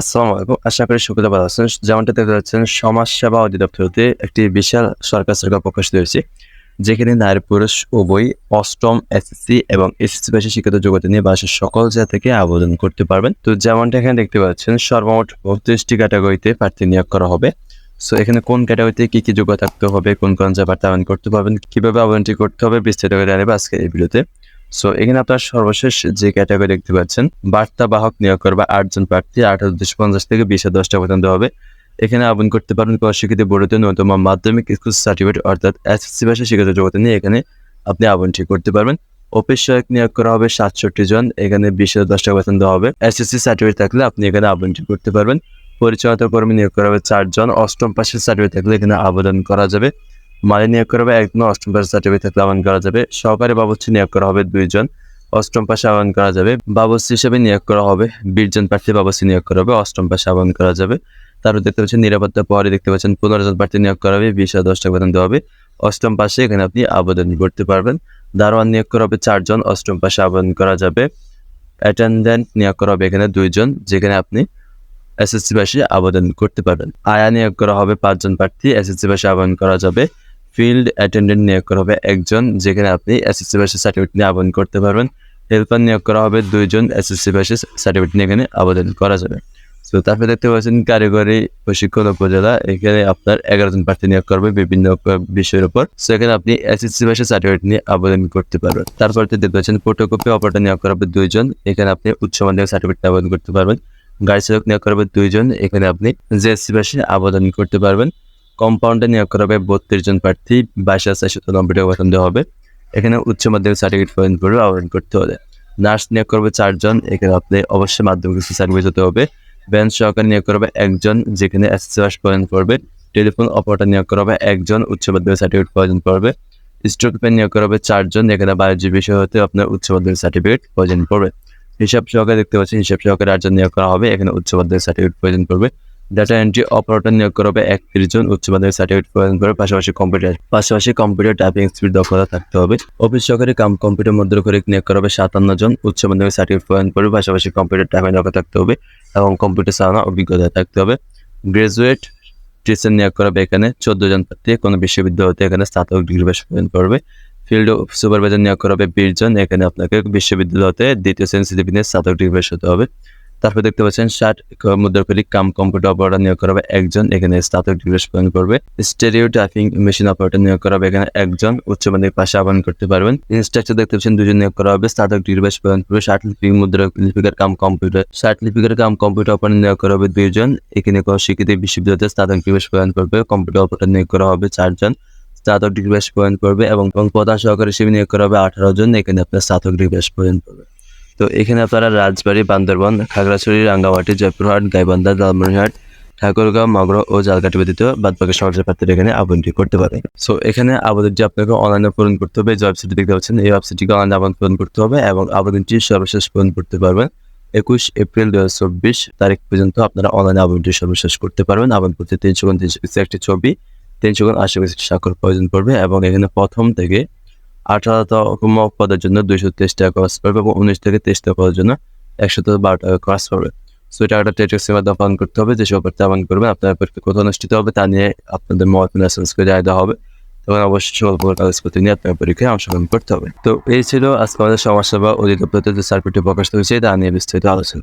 আসসালামু আলাইকুম। আশা করি সুবিধা ভালো আছেন। যেমনটা দেখতে পাচ্ছেন, সমাজ সেবা অধিদপ্তর হতে একটি বিশাল সরকার সরকার প্রকাশিত হয়েছে, যেখানে নারী, পুরুষ উভয় অষ্টম এসএসসি এবং এসএসসি পাশে শিক্ষিত যোগ্যতা নিয়ে বাসের সকল জায়গা থেকে আবেদন করতে পারবেন। তো যেমনটা এখানে দেখতে পাচ্ছেন, সর্বমোট বত্রিশটি ক্যাটাগরিতে প্রার্থী নিয়োগ করা হবে। সো এখানে কোন ক্যাটাগরিতে কি কি যোগ্যতা থাকতে হবে, কোন কোন প্রার্থী আবেদন করতে পারবেন, কীভাবে আবেদনটি করতে হবে বিস্তারিত জানাবে আজকে এই ভিডিওতে। সো এখানে আপনার সর্বশেষ যে ক্যাটাগরি দেখতে পাচ্ছেন, বার্তা বাহক নিয়োগ করবে আটজন প্রার্থী, আঠারো দুশো পঞ্চাশ থেকে বিশ হাজার দশটা পর্যন্ত হবে। এখানে আবেদন করতে পারবেন স্বীকৃতি বোর্ডতে ন্যূনতম মাধ্যমিক স্কুল সার্টিফিকেট অর্থাৎ এস এসএসসি ভাষা শিক্ষিত জগতে নিয়ে এখানে আপনি আবেদনটি করতে পারবেন। অফিস সহায়ক নিয়োগ করা হবে সাতষট্টি জন, এখানে বিশ হাজার দশটা বেতন দেওয়া হবে। এসএসসি সার্টিফিকেট থাকলে আপনি এখানে আবেদনটি করতে পারবেন। পরিচালনা কর্মী নিয়োগ করা হবে চারজন, অষ্টম পাশের সার্টিফিকেট থাকলে এখানে আবেদন করা যাবে। মালি নিয়োগ করা হবে একজন অষ্টম পাশের সার্টিফিকেট থাকলে আবেদন করা যাবে। সহকারী বাবুর্চি নিয়োগ করা হবে দুইজন। অষ্টম পাশে আবেদন করা যাবে। বাবুর্চি হিসেবে নিয়োগ করা হবে। বিশজন প্রার্থী বাবুর্চি নিয়োগ করা হবে, অষ্টম পাশে আবেদন করা যাবে। তারপর দেখতে পাচ্ছেন নিরাপত্তা পরে দেখতে পাচ্ছেন পনেরো জন প্রার্থী নিয়োগ করা হবে, বিশ হাজার দশ টাকা বেতন দেওয়া হবে। অষ্টম পাশে এখানে আপনি আবেদন করতে পারবেন। দারোয়ান নিয়োগ করা হবে চারজন, অষ্টম পাশে আবেদন করা যাবে। অ্যাটেন্ডেন্ট নিয়োগ করা হবে এখানে দুইজন, যেখানে আপনি এসএসসি পাশে আবেদন করতে পারবেন। আয়া নিয়োগ করা হবে পাঁচজন প্রার্থী, এসএসসি পাশে আবেদন করা যাবে। ফিল্ড অ্যাটেন্ডেন্ট নিয়োগ করা হবে একজন যেখানে আপনি এসএসসি পাশে সার্টিফিকেট নিয়ে আবেদন করতে পারবেন। হেল্পার নিয়োগ করা হবে দুইজন এসএসসি পাশে সার্টিফিকেট নিয়ে এখানে আবেদন করা যাবে। তো তারপরে দেখতে পাচ্ছেন কারিগরি প্রশিক্ষণ উপজেলা, এখানে আপনার এগারো জন প্রার্থী নিয়োগ করবে বিভিন্ন বিষয়ের উপর। সো এখানে আপনি এসএসসি ভাষা সার্টিফিকেট নিয়ে আবেদন করতে পারবেন। তারপর দেখতে পাচ্ছেন ফটোকপি অপারেটর নিয়োগ করা হবে দুইজন, এখানে আপনি উচ্চ মাধ্যমিক সার্টিফিকেট আবেদন করতে পারবেন। গাড়ি চালক নিয়োগ করা হবে দুইজন, এখানে আপনি জেএসসি ভাষে আবেদন করতে পারবেন। কম্পাউন্ডে নিয়োগ করা হবে বত্রিশ জন প্রার্থী, বাইশ হাজার চারশো নব্বই টাকা বেতন দেওয়া হবে। এখানে উচ্চ মাধ্যমিক সার্টিফিকেট প্রদান করে আবেদন করতে হবে। নার্স নিয়োগ করবে চারজন এখানে আপনি অবশ্যই মাধ্যমিক সার্টিফিকেট হতে হবে। ব্যাংক সহকারী নিয়োগ করবে একজন, যেখানে এসএসসি পাস করবে টেলিফোন অপারেটর নিয়োগ করা হবে একজন, উচ্চ মাধ্যমিক সার্টিফিকেট প্রয়োজন করবে স্ট্রোক পেন নিয়োগ করা হবে চারজন, এখানে বাণিজ্য বিষয় হতে আপনার উচ্চ মাধ্যমিক সার্টিফিকেট প্রয়োজন পড়বে। হিসাব সহকারে দেখতে পাচ্ছেন, হিসাব সহকারে আটজন নিয়োগ করা হবে, এখানে উচ্চ মাধ্যমিক সার্টিফিকেট প্রয়োজন করবে ডাটা এন্ট্রি অপারেটর নিয়োগ করা হবে একত্রিশ জন উচ্চ মাধ্যমিক সার্টিফিকেট প্রদান করে পাশাপাশি কম্পিউটার পাশাপাশি কম্পিউটার টাইপিং স্পিড দক্ষতা থাকতে হবে। অফিস সহকারী কাম কম্পিউটার করে নিয়োগ করা হবে সাতান্ন জন উচ্চ মাধ্যমিক সার্টিফিকেট প্রদান করবে পাশাপাশি কম্পিউটার টাইপিং দক্ষতা থাকতে হবে এবং কম্পিউটার চালানোর অভিজ্ঞতা থাকতে হবে। গ্রাজুয়েট টিচার নিয়োগ করা হবে এখানে চোদ্দ জন প্রার্থী কোনো বিশ্ববিদ্যালয় হতে এখানে স্নাতক ডিগ্রি পাশ প্রদান করবে ফিল্ড সুপারভাইজার নিয়োগ করা হবে বিশ জন এখানে আপনাকে বিশ্ববিদ্যালয় হতে দ্বিতীয় শ্রেণি নিয়ে স্নাতক ডিগ্রি পাশ হতে হবে। তারপর দেখতে পাচ্ছেন ষাট মুদ্রাকলিক কাম কম্পিউটার অপারেটর নিয়োগ করা হবে একজন, এখানে স্নাতক ডিগ্রি প্রদান করবে। স্টেরিও টাইপিং মেশিন অপারেটর নিয়োগ করা হবে, এখানে একজন উচ্চ মাধ্যমিক পাশে আহ্বান করতে পারবেন। ইনস্ট্রাকচার দেখতে পাচ্ছেন দুজন নিয়োগ করা হবে, স্নাতক ডিগ্রি প্রদান করবে, ষাট লিপিক মুদ্রা লিপিকার কাম কম্পিউটার, ষাট লিপিকার কাম কম্পিউটার অপারেটর নিয়োগ করা হবে দুইজন, এখানে কোনো স্বীকৃতি বিশ্ববিদ্যালয়তে স্নাতক ডিগ্রি প্রদান করবে, কম্পিউটার অপারেটর নিয়োগ করা হবে চারজন, স্নাতক ডিগ্রি প্রদান করবে এবং প্রধান সহকারী হিসেবে নিয়োগ করা হবে আঠারো জন, এখানে আপনার স্নাতক ডিগ্রি প্রদান করবে। তো এখানে আপনারা রাজবাড়ী, বান্দরবন, খাগড়াছড়ি, রাঙ্গামাটি, জয়পুরহাট, গাইবান্ধা, লালমনিরহাট, ঠাকুরগাঁও, মগরা ও জালকাটি ব্যতীত বাদবাকি প্রার্থীরা এখানে আবেদনটি করতে পারে। সো এখানে আবেদনটি আপনাকে অনলাইনে পূরণ করতে হবে। যে ওয়েবসাইটটি দেখতে পাচ্ছেন, এই ওয়েবসাইটটিকে অনলাইনে আবেদন পূরণ করতে হবে এবং আবেদনটি সর্বশেষ পূরণ করতে পারবেন। একুশ এপ্রিল দু হাজার চব্বিশ তারিখ পর্যন্ত আপনারা অনলাইনে আবেদনটি সর্বশেষ করতে পারবেন। আবেদন করতে তিনশো তিনশো একটি ছবি, তিনশো গুণ আশি স্বাক্ষর প্রয়োজন পড়বে এবং এখানে প্রথম থেকে আঠারোতম পদের জন্য দুইশো তেইশ টাকা খরচ পড়বে এবং উনিশ থেকে তেইশ টাকা পদের জন্য একশো বারো টাকা খরচ পড়বে সো এটা একটা টেটেক্সের মাধ্যমে পালন করতে হবে যেসব প্রার্থী আহ্বান করবেন আপনার পরীক্ষা কোথাও অনুষ্ঠিত হবে তা নিয়ে আপনাদের মত লাইসেন্স করে দেওয়া হবে। তখন অবশ্যই সকল কাগজপত্র নিয়ে আপনার পরীক্ষায় অংশগ্রহণ করতে হবে। তো এই ছিল আজকে আমাদের সমাজসেবা অধিদপ্তরের যে সার্কুটটি প্রকাশিত হয়েছে, তা নিয়ে বিস্তারিত আলোচনা।